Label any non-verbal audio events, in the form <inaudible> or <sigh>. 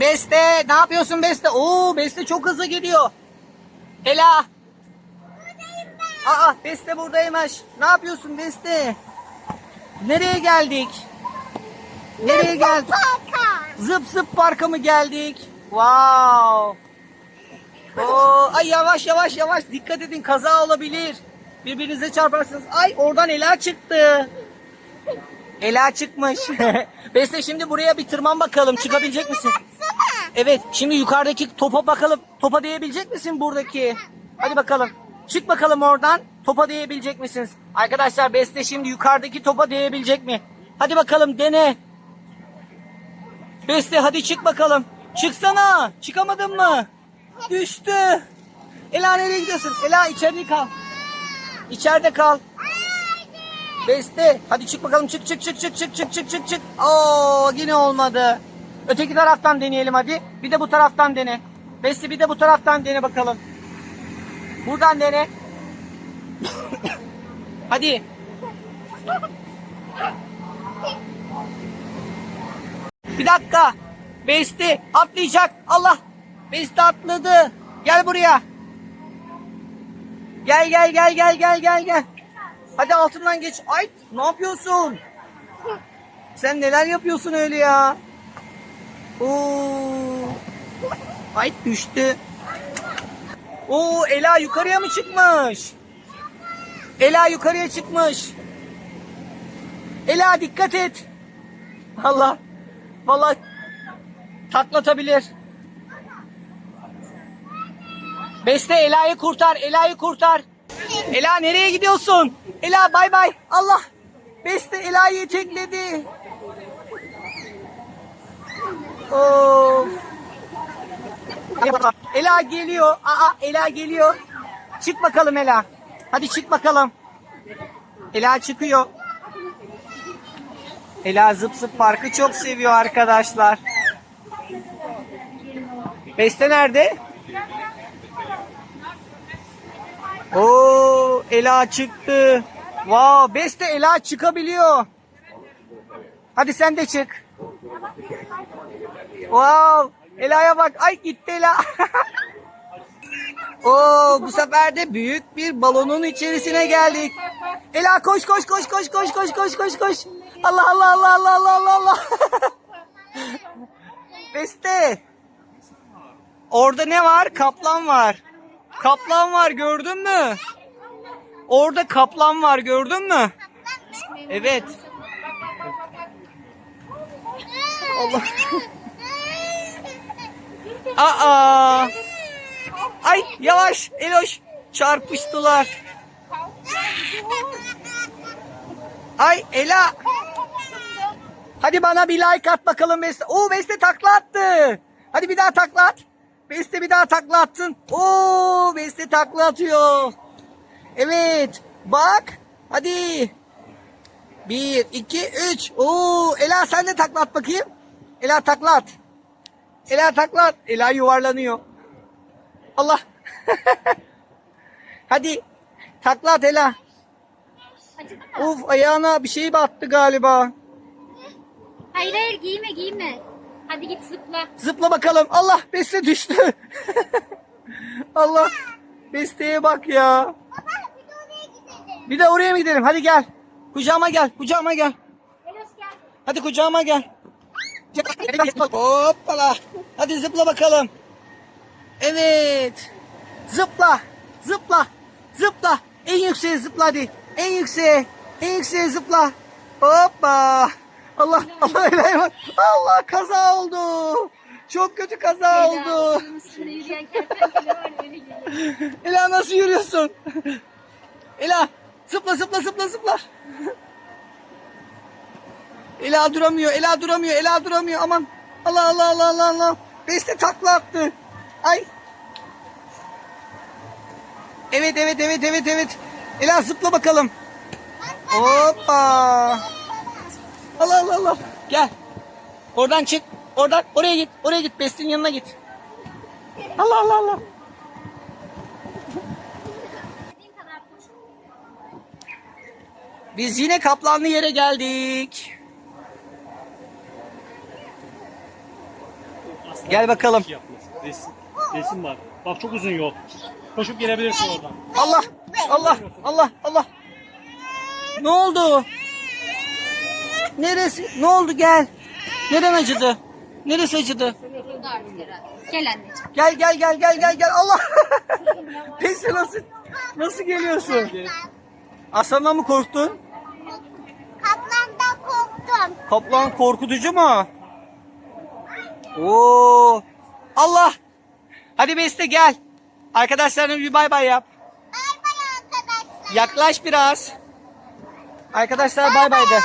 Beste, Beste. Ne yapıyorsun Beste? Oo, Beste çok hızlı gidiyor. Ela. Aa, Beste buradaymış. Ne yapıyorsun Beste? Nereye geldik? Nereye geldik? Zıp zıp parka mı geldik? Wow. Oo, ay yavaş yavaş yavaş dikkat edin kaza olabilir. Birbirinize çarparsınız. Ay oradan Ela çıktı. Ela çıkmış. <laughs> Beste şimdi buraya bir tırman bakalım. Çıkabilecek misin? Evet. Şimdi yukarıdaki topa bakalım. Topa değebilecek misin buradaki? Hadi bakalım. Çık bakalım oradan. Topa değebilecek misiniz? Arkadaşlar Beste şimdi yukarıdaki topa değebilecek mi? Hadi bakalım dene. Beste hadi çık bakalım. Çıksana. Çıkamadın mı? Düştü. Ela nereye gidiyorsun? Ela içeride kal. İçeride kal. Beste hadi çık bakalım çık çık çık çık çık çık çık çık çık. Oo yine olmadı. Öteki taraftan deneyelim hadi. Bir de bu taraftan dene. Beste bir de bu taraftan dene bakalım. Buradan dene. <coughs> hadi. Bir dakika. Beste atlayacak. Allah. Beste atladı. Gel buraya. Gel gel gel gel gel gel gel. Hadi altından geç. Ay ne yapıyorsun? Sen neler yapıyorsun öyle ya? Oo. Ay düştü. Oo Ela yukarıya mı çıkmış? Ela yukarıya çıkmış. Ela dikkat et. Allah. Vallahi taklatabilir. Beste Ela'yı kurtar. Ela'yı kurtar. Ela nereye gidiyorsun? Ela bay bay. Allah. Beste Ela'yı tekledi. Of. Ela geliyor. Aa Ela geliyor. Çık bakalım Ela. Hadi çık bakalım. Ela çıkıyor. Ela zıp zıp parkı çok seviyor arkadaşlar. Beste nerede? Oo, Ela çıktı. Wow, Beste Ela çıkabiliyor. Hadi sen de çık. Wow, Ela'ya bak. Ay gitti Ela. <laughs> Oo, bu sefer de büyük bir balonun içerisine geldik. Ela koş koş koş koş koş koş koş koş koş. Allah Allah Allah Allah Allah Allah Allah. <laughs> Beste. Orada ne var? Kaplan var. Kaplan var gördün mü? Orada kaplan var gördün mü? Evet. Allah. <laughs> Aa. Ay yavaş Eloş çarpıştılar. Ay Ela. Hadi bana bir like at bakalım Beste. Oo Beste takla attı. Hadi bir daha takla at. Beste bir daha takla attın. Oo Beste takla atıyor. Evet. Bak. Hadi. Bir, iki, üç. Oo Ela sen de takla at bakayım. Ela takla at. Ela takla at. Ela yuvarlanıyor. Allah. <laughs> Hadi. Takla at Ela. Uf ayağına bir şey battı galiba. Hayır hayır giyme giyme. Hadi git zıpla. Zıpla bakalım. Allah Beste düştü. <laughs> Allah. Beste'ye bak ya. Bir de oraya mı gidelim? Hadi gel. Kucağıma gel. Kucağıma gel. Hadi kucağıma gel. Hoppala. Hadi zıpla bakalım. Evet. Zıpla. Zıpla. Zıpla. En yükseğe zıpla hadi. En yükseğe. En yükseğe zıpla. Hoppa. Allah Allah bak. Allah kaza oldu. Çok kötü kaza oldu. Ela nasıl yürüyorsun? Ela zıpla zıpla zıpla zıpla. Ela duramıyor, Ela duramıyor, Ela duramıyor. Aman Allah Allah Allah Allah Allah. Beste takla attı. Ay. Evet evet evet evet evet. Ela zıpla bakalım. Hoppa. Allah Allah Allah. Gel. Oradan çık. Oradan oraya git. Oraya git. Beste'nin yanına git. Allah Allah Allah. Biz yine kaplanlı yere geldik. Aslan Gel bakalım. yapması. Resim, resim var. Bak çok uzun yol. Koşup gelebilirsin oradan. Allah Allah Allah Allah. Ne oldu? Neresi? Ne oldu gel. Neren acıdı? Neresi acıdı? Burada artık herhalde. Gel anneciğim. Gel gel gel gel gel gel. Allah. <laughs> Peki nasıl nasıl geliyorsun? Aslandan mı korktun? Kaplandan korktum. Kaplan korkutucu mu? Oo. Allah. Hadi Beste gel. Arkadaşlarına bir bay bay yap. Bay bay arkadaşlar. Yaklaş biraz. Arkadaşlar bay bay de.